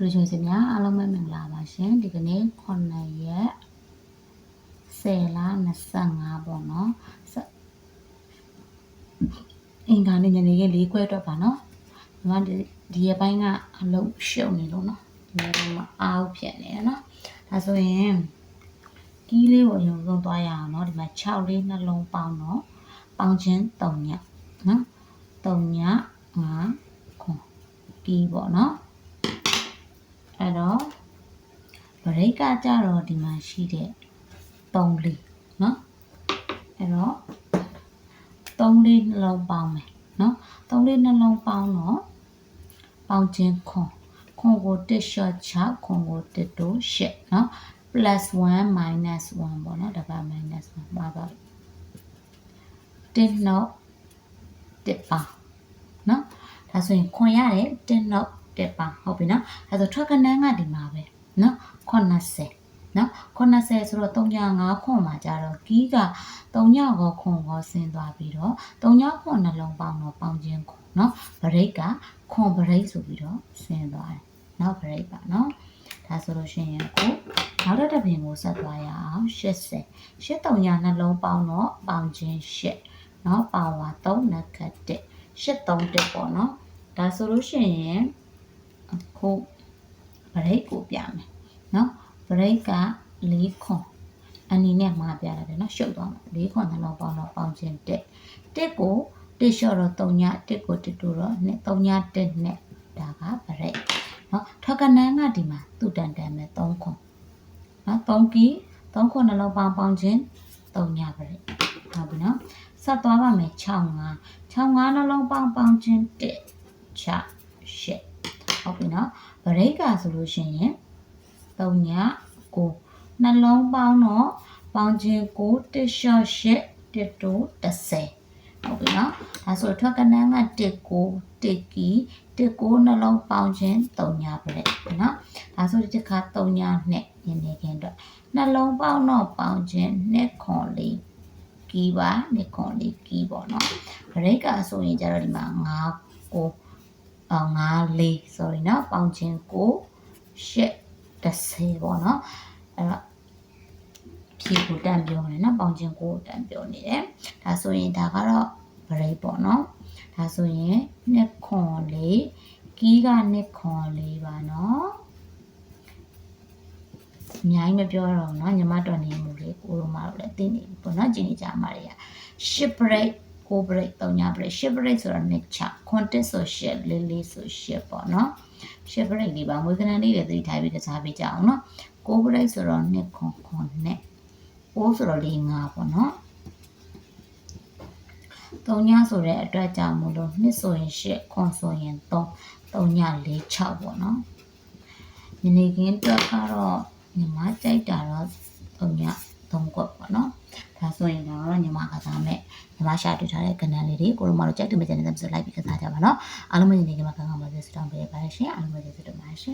လူချင်းစများအားလုံးပဲမင်္ဂလာပါရှင်ဒီကနေ့9ရက်10လ25ပေါ့နော်ဆက်အင်္ဂါနေ့ညနေခင်း၄ခွဲတော့ပါနော်ဒီမှာဒီဒီရက်ပိုင်းကအလုပ်ရှုပ်နေလို့နော်ဒီနေ့တော့မအားဘူးဖြစ်နေတယ်နော်ဒါဆိုရင်ကီးလေးကိုအရင်ဆုံးသွားရအောင်နော်ဒီမှာ6လေးနှလုံးပေါင်းတော့ပေါင်းချင်း3ညနော်3ည5ခွန်ကီးပေါ့နော် အဲ့တော့ဗရိတ်ကကြတော့ဒီမှာရှိတဲ့3လေးเนาะအဲ့တော့3လေးနှလုံးပေါင်းမယ်เนาะ3လေးနှလုံးပေါင်းတော့ပေါင်းခြင်းခွန်ခွန်ကို1 shot 6ခွန်ကို1တို့8เนาะ plus 1 minus 1ပေါ့เนาะဒါက minus 1ပါပါ1နောက်1ပါเนาะဒါဆိုရင်ခွန်ရတယ်1နောက် တက်ပါဟုတ်ပြီနော်အဲဆိုထွက်ကနန်းကဒီမှာပဲနော်80နော်80ဆိုတော့305ခွန်မှာကြတော့ကီးက3ညကိုခွန်ကိုဆင်းသွားပြီးတော့3ညခွန်နှလုံးပေါင်းတော့ပေါင်းခြင်းခွန်နော်ဗရိတ်ကခွန်ဗရိတ်ဆိုပြီးတော့ဆင်းသွားတယ်နော်ဗရိတ်ပါနော်ဒါဆိုလို့ရှိရင်ကိုနောက်တစ်တစ်ပင်ကိုဆက်သွားရအောင်80 83ညနှလုံးပေါင်းတော့ပေါင်းခြင်း8နော်ပါဝါ3နက္ခတ်1 83တက်ပေါ့နော်ဒါဆိုလို့ရှိရင် အခုဗရိတ်ကိုပြမယ်နော်ဗရိတ်က၄ခွန်အနီနဲ့မှားပြရတယ်နော်ရှုပ်သွားမှာ၄ခွန်နှလုံးပေါင်းတော့ပေါင်းခြင်းတက်တက်ကိုတက်လျှော့တော့3ညတက်ကိုတက်တူတော့နဲ့3ညတက်နဲ့ဒါကဗရိတ်နော်ထွက်ကနန်းကဒီမှာသူ့တန်တန်မဲ့3ခွန်နော်3ကီ3ခွန်နှလုံးပေါင်းပေါင်းခြင်း3ညဗရိတ်ဟုတ်ပြီနော်ဆက်သွားပါမယ်6 5 6 5နှလုံးပေါင်းပေါင်းခြင်းတက်ချရှစ် ဟုတ်ပြီနော်ဗရိတ်ကဆိုလို့ရှိရင်3ည9နှလုံးပေါင်းတော့ပေါင်းခြင်း9တစ်လျှော့ရှစ်တစ်တိုး30ဟုတ်ပြီနော်ဒါဆိုထွက်ကနန်းက1 9 1ကီ1 9နှလုံးပေါင်းခြင်း3ညဗရိတ်နော်ဒါဆိုဒီတစ်ခါ3ညနဲ့ညနေခင်းတော့နှလုံးပေါင်းတော့ပေါင်းခြင်း2ခွန်လေးကီပါ2ခွန်လေးကီပေါ့နော်ဗရိတ်ကဆိုရင်ကျတော့ဒီမှာ9 9 အောင်5 4 sorry เนาะပေါင်းခြင်းကို8 30ပေါ့เนาะအဲ့တော့ဖြေကိုတန်ပြောနေเนาะပေါင်းခြင်းကိုတန်ပြောနေတယ်ဒါဆိုရင်ဒါကတော့ break ပေါ့เนาะဒါဆိုရင်နှစ်ခွန်လေးကီးကနှစ်ခွန်လေးပါเนาะအများကြီးမပြောတော့ဘူးเนาะညီမတော်နေမှုလေးကိုရိုမာတို့လည်းသိနေပြီပေါ့เนาะကြည်နေကြမှာတွေက ship break ကို break 3ည break ship break ဆိုတော့နှစ်ချ context ဆို ship လေးလေးဆို ship ပေါ့နော် ship break လေးပါမွေးကနန်းလေးတွေသတိထားပြီးကစားပေးကြအောင်နော်ကို break ဆိုတော့နှစ်ခွန်ခွန်နဲ့ကိုဆိုတော့လေးငါပေါ့နော်3ညဆိုတဲ့အတွက်ကြောင့်မလို့နှစ်ဆိုရင်ရှစ်ခွန်ဆိုရင်3 3ည4 6ပေါ့နော်ညနေခင်းအတွက်ကတော့ညီမကြိုက်တာတော့3ည3ကွက်ပေါ့နော်ဒါဆိုရင်တော့ညီမကစားမဲ့ညီမ ရှာတွေ့ထားတဲ့ကဏ္ဍလေးတွေကိုတို့မတို့ကြိုက်တယ်မကြတဲ့ဆိုလိုက်ပြီးကစားကြပါနော်အားလုံးမညီနေကြမှာကောင်းကောင်းပါစေဆုတောင်းပေးပါရှင်အားလုံးပဲကျေးဇူးတင်ပါတယ်ရှင်